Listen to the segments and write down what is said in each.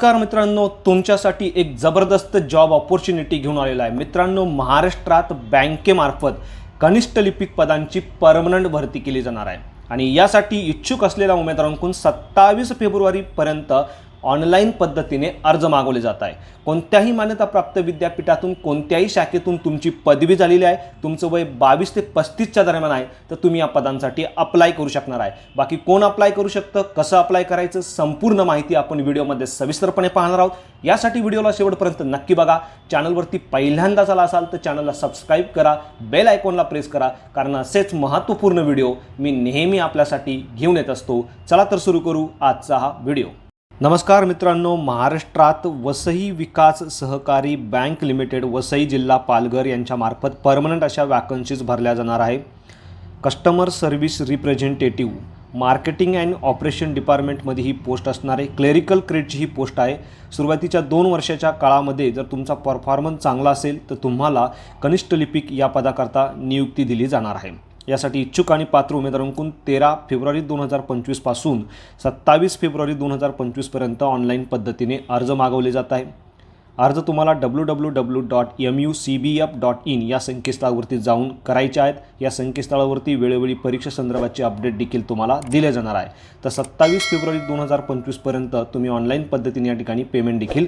नमस्कार मित्रांनो तुमच्यासाठी एक जबरदस्त जॉब ऑपॉर्च्युनिटी घेऊन आलेला आहे. मित्रांनो महाराष्ट्रात बँकेमार्फत कनिष्ठ लिपिक पदांची परमनंट भरती केली जाणार आहे. आणि यासाठी इच्छुक असलेल्या उमेदवारांकडून सत्तावीस फेब्रुवारीपर्यंत ऑनलाईन पद्धतीने अर्ज मागवले जात आहे. कोणत्याही मान्यताप्राप्त विद्यापीठातून कोणत्याही शाखेतून तुमची पदवी झालेली आहे तुमचं वय बावीस ते पस्तीसच्या दरम्यान आहे तर तुम्ही या पदांसाठी अप्लाय करू शकणार आहे. बाकी कोण अप्लाय करू शकतं कसं अप्लाय करायचं संपूर्ण माहिती आपण व्हिडिओमध्ये सविस्तरपणे पाहणार आहोत. यासाठी व्हिडिओला शेवटपर्यंत नक्की बघा. चॅनलवरती पहिल्यांदाच आला असाल तर चॅनलला सबस्क्राईब करा बेल आयकॉनला प्रेस करा कारण असेच महत्त्वपूर्ण व्हिडिओ मी नेहमी आपल्यासाठी घेऊन येत असतो. चला तर सुरू करू आजचा हा व्हिडिओ. नमस्कार मित्रांनो महाराष्ट्रात वसई विकास सहकारी बँक लिमिटेड वसई जिल्हा पालघर यांच्यामार्फत परमनंट अशा वॅकन्सीज भरल्या जाणार आहे customer service representative marketing and operation डिपार्टमेंटमध्ये ही पोस्ट असणार आहे. क्लेरिकल क्रेडची ही पोस्ट आहे. सुरुवातीच्या दोन वर्षाच्या काळामध्ये जर तुमचा परफॉर्मन्स चांगला असेल तर तुम्हाला कनिष्ठ लिपिक या पदाकरता नियुक्ती दिली जाणार आहे. यासाठी इच्छुक आणि पात्र उमेदवारांकडून तेरा फेब्रुवारी दोन हजार पंचवीसपासून सत्तावीस फेब्रुवारी दोन हजार पंचवीसपर्यंत ऑनलाईन पद्धतीने अर्ज मागवले जात आहे. अर्ज तुम्हाला W W W dot M U C B F dot in या संकेतस्थळावरती जाऊन करायचे आहेत. या संकेतस्थळावरती वेळोवेळी परीक्षा संदर्भाचे अपडेट देखील तुम्हाला दिले जाणार आहे. तर सत्तावीस फेब्रुवारी दोन हजार पंचवीसपर्यंत तुम्ही ऑनलाईन पद्धतीने या ठिकाणी पेमेंट देखील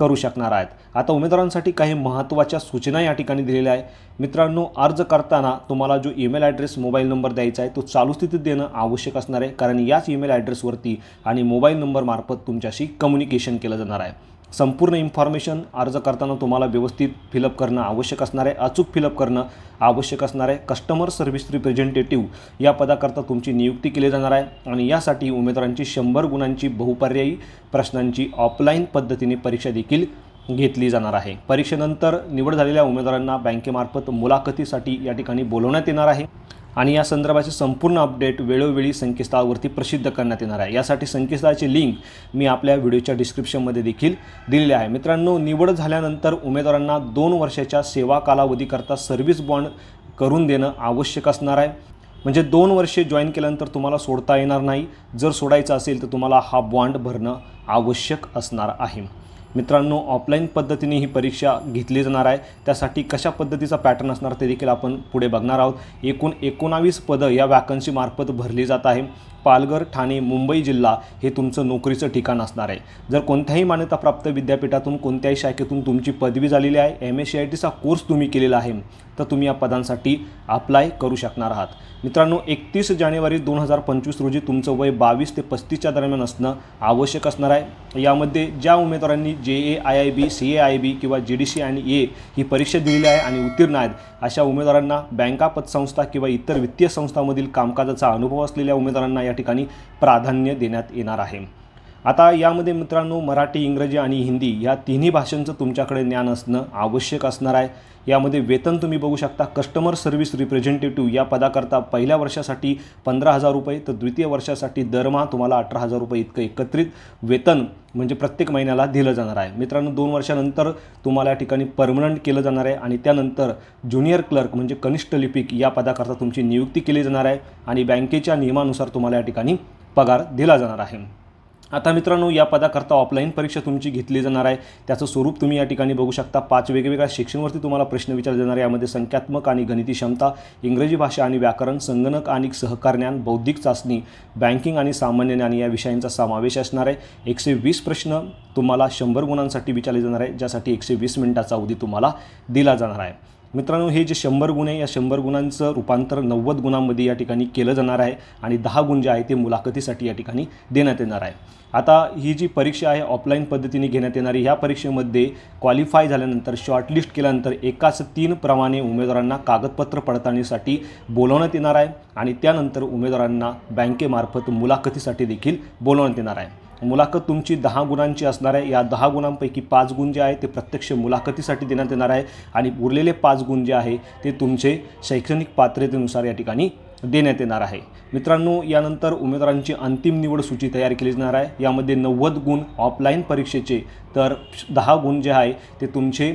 करू शकणार आहेत. आता उमेदवारांसाठी काही महत्त्वाच्या सूचना या ठिकाणी दिलेल्या आहे मित्रांनो अर्ज करताना तुम्हाला जो ईमेल ॲड्रेस मोबाईल नंबर द्यायचा आहे तो चालू स्थितीत देणं आवश्यक असणार आहे. कारण याच ईमेल ॲड्रेसवरती आणि मोबाईल नंबरमार्फत तुमच्याशी कम्युनिकेशन केलं जाणार आहे. संपूर्ण इन्फॉर्मेशन अर्ज करताना तुम्हाला व्यवस्थित फिलअप करणं आवश्यक असणार आहे. अचूक फिलअप करणं आवश्यक असणार आहे. कस्टमर सर्व्हिस रिप्रेझेंटेटिव्ह या पदाकरता तुमची नियुक्ती केली जाणार आहे. आणि यासाठी उमेदवारांची शंभर गुणांची बहुपर्यायी प्रश्नांची ऑफलाईन पद्धतीने परीक्षा देखील घेतली जाणार आहे. परीक्षेनंतर निवड झालेल्या उमेदवारांना बँकेमार्फत मुलाखतीसाठी या ठिकाणी बोलवण्यात येणार आहे. आणि या संदर्भाचे संपूर्ण अपडेट वेळोवेळी संकेतस्थळावरती प्रसिद्ध करण्यात येणार आहे. यासाठी संकेतस्थळाची लिंक मी आपल्या व्हिडिओच्या डिस्क्रिप्शनमध्ये देखील दिलेली आहे. मित्रांनो निवड झाल्यानंतर उमेदवारांना दोन वर्षाच्या सेवा कालावधीकरता सर्व्हिस बॉन्ड करून देणं आवश्यक असणार आहे. म्हणजे दोन वर्षे जॉईन केल्यानंतर तुम्हाला सोडता येणार नाही. जर सोडायचं असेल तर तुम्हाला हा बॉन्ड भरणं आवश्यक असणार आहे. मित्रांनो ऑफलाईन पद्धतीने ही परीक्षा घेतली जाणार आहे. त्यासाठी कशा पद्धतीचा पॅटर्न असणार ते देखील आपण पुढे बघणार आहोत. एकूण एकोणावीस पदं या वॅकन्सीमार्फत भरली जात आहे. पालघर ठाणे मुंबई जिल्हा हे तुमचं नोकरीचं ठिकाण असणार आहे. जर कोणत्याही मान्यताप्राप्त विद्यापीठातून कोणत्याही शाखेतून तुमची पदवी झालेली आहे एम एस सी आय टीचा कोर्स तुम्ही केलेला आहे तर तुम्ही या पदांसाठी अप्लाय करू शकणार आहात. मित्रांनो एकतीस जानेवारी दोन हजार पंचवीस रोजी तुमचं वय बावीस ते पस्तीसच्या दरम्यान असणं आवश्यक असणार आहे. यामध्ये ज्या उमेदवारांनी J A I I B C A I B किंवा जी डी सी आणि ए ही परीक्षा दिलेली आहे आणि उत्तीर्ण आहेत अशा उमेदवारांना बँका पतसंस्था किंवा इतर वित्तीय संस्थांमधील कामकाजाचा अनुभव असलेल्या उमेदवारांना या ठिकाणी प्राधान्य देण्यात येणार आहे. आता यामध्ये मित्रांनो मराठी इंग्रजी आणि हिंदी या तिन्ही भाषांचं तुमच्याकडे ज्ञान असणं आवश्यक असणार आहे. यामध्ये वेतन तुम्ही बघू शकता. कस्टमर सर्व्हिस रिप्रेझेंटेटिव्ह या पदाकरता पहिल्या वर्षासाठी पंधरा हजार रुपये तर द्वितीय वर्षासाठी दरमहा तुम्हाला अठरा हजार रुपये इतकं एकत्रित वेतन म्हणजे प्रत्येक महिन्याला दिलं जाणार आहे. मित्रांनो दोन वर्षानंतर तुम्हाला या ठिकाणी परमनंट केलं जाणार आहे आणि त्यानंतर ज्युनियर क्लर्क म्हणजे कनिष्ठ लिपिक या पदाकरता तुमची नियुक्ती केली जाणार आहे आणि बँकेच्या नियमानुसार तुम्हाला या ठिकाणी पगार दिला जाणार आहे. आता मित्रांनो या पदाकरता ऑफलाईन परीक्षा तुमची घेतली जाणार आहे. त्याचं स्वरूप तुम्ही या ठिकाणी बघू शकता. पाच वेगवेगळ्या सेक्शनवरती तुम्हाला प्रश्न विचारले जाणार आहे. यामध्ये संख्यात्मक आणि गणिती क्षमता इंग्रजी भाषा आणि व्याकरण संगणक आणि सहकारज्ञान बौद्धिक चाचणी बँकिंग आणि सामान्य ज्ञान या विषयांचा समावेश असणार आहे. एकशे वीस प्रश्न तुम्हाला शंभर गुणांसाठी विचारले जाणार आहे ज्यासाठी एकशे वीस मिनिटाचा अवधी तुम्हाला दिला जाणार आहे. मित्रांनो हे जे शंभर गुण आहे या शंभर गुणांचं रूपांतर नव्वद गुणांमध्ये या ठिकाणी केलं जाणार आहे आणि दहा गुण जे आहे ते मुलाखतीसाठी या ठिकाणी देण्यात येणार आहे. आता ही जी परीक्षा आहे ऑफलाईन पद्धतीने घेण्यात येणारी ह्या परीक्षेमध्ये क्वालिफाय झाल्यानंतर शॉर्टलिस्ट केल्यानंतर एकाच तीन प्रमाणे उमेदवारांना कागदपत्र पडताळणीसाठी बोलवण्यात येणार आहे आणि त्यानंतर उमेदवारांना बँकेमार्फत मुलाखतीसाठी देखील बोलवण्यात येणार आहे. मुलाखत तुमची दहा गुणांची असणार आहे. या दहा गुणांपैकी पाच गुण जे आहे ते प्रत्यक्ष मुलाखतीसाठी देण्यात येणार आहे आणि उरलेले पाच गुण जे आहे ते तुमचे शैक्षणिक पात्रतेनुसार या ठिकाणी देण्यात येणार आहे. मित्रांनो यानंतर उमेदवारांची अंतिम निवड सूची तयार केली जाणार आहे. यामध्ये नव्वद गुण ऑफलाईन परीक्षेचे तर दहा गुण जे आहे ते तुमचे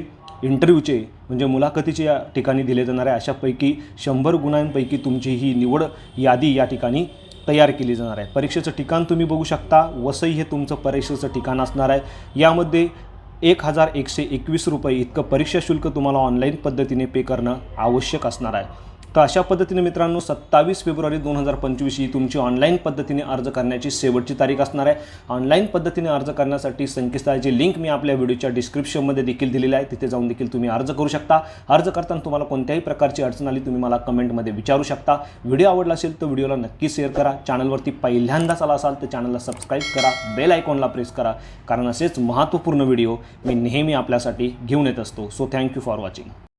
इंटरव्ह्यूचे म्हणजे मुलाखतीचे या ठिकाणी दिले जाणार आहे. अशापैकी शंभर गुणांपैकी तुमची ही निवड यादी या ठिकाणी तयार केली जाणार आहे. परीक्षेचं ठिकाण तुम्ही बघू शकता. वसई हे तुमचं परीक्षेचं ठिकाण असणार आहे. यामध्ये एक हजार एकशे एकवीस रुपये इतकं परीक्षा शुल्क तुम्हाला ऑनलाईन पद्धतीने पे करणं आवश्यक असणार आहे. तर अशा पद्धतीने मित्रांनो सत्तावीस फेब्रुवारी दोन हजार पंचवीस ही तुमची ऑनलाईन पद्धतीने अर्ज करण्याची शेवटची तारीख असणार आहे. ऑनलाईन पद्धतीने अर्ज करण्यासाठी संकेतस्थळाची लिंक मी आपल्या व्हिडिओच्या डिस्क्रिप्शनमध्ये देखील दिलेली आहे. तिथे जाऊन देखील तुम्ही अर्ज करू शकता. अर्ज करताना तुम्हाला कोणत्याही प्रकारची अडचण आली तुम्ही मला कमेंटमध्ये विचारू शकता. व्हिडिओ आवडला असेल तर व्हिडिओला नक्की शेअर करा. चॅनलवरती पहिल्यांदाच आला असाल तर चॅनलला सबस्क्राईब करा. बेल आयकॉनला प्रेस करा. कारण असेच महत्त्वपूर्ण व्हिडिओ मी नेहमी आपल्यासाठी घेऊन येत असतो. So thank you for watching